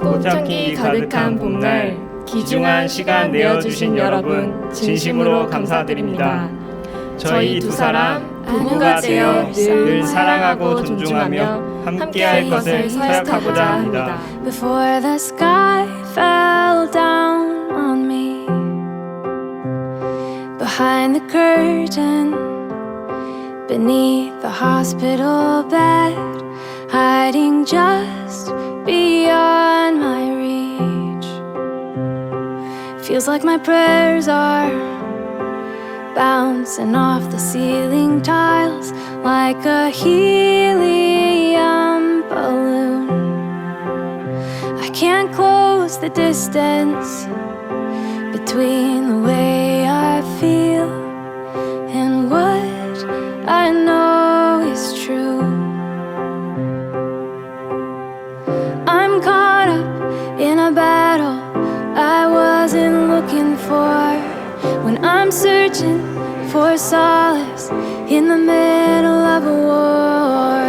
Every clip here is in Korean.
꽃향기 가득한 봄날 귀중한 시간 내어주신 여러분 진심으로 감사드립니다. 저희 두 사람 부부가 되어 늘 사랑하고 존중하며 함께할 것을 서약하고자 합니다. before the sky fell down on me. Behind the curtain, beneath the hospital bed, hiding just Feels like my prayers are bouncing off the ceiling tiles like a helium balloon. I can't close the distance between the way I'm searching for solace in the middle of a war.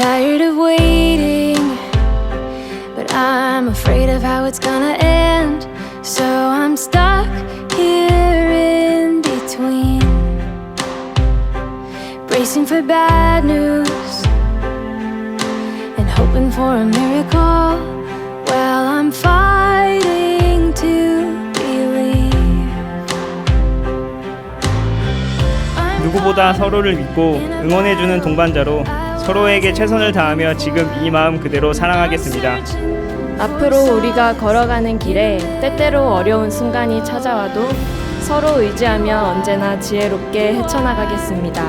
tired of waiting, but I'm afraid of how it's gonna end. So I'm stuck here in between, bracing for bad news and hoping for a miracle. Well, I'm fighting to believe. I'm 누구보다 서로를 믿고 응원해주는 동반자로 서로에게 최선을 다하며 지금 이 마음 그대로 사랑하겠습니다. 앞으로 우리가 걸어가는 길에 때때로 어려운 순간이 찾아와도 서로 의지하며 언제나 지혜롭게 헤쳐나가겠습니다.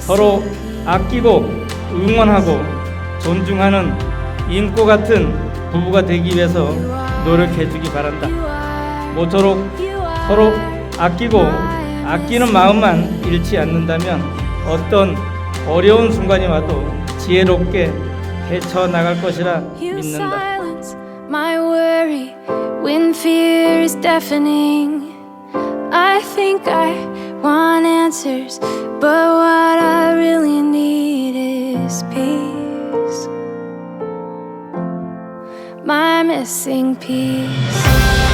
서로 아끼고 응원하고 존중하는 인고 같은 부부가 되기 위해서 노력해 주기 바란다. 모쪼록 서로 아끼고 아끼는 마음만 잃지 않는다면 어떤 어려운 순간이 와도 지혜롭게 헤쳐 나갈 것이라 You 믿는다. silence my worry when fear is deafening. I think I want answers, but what I really need is peace. My missing piece.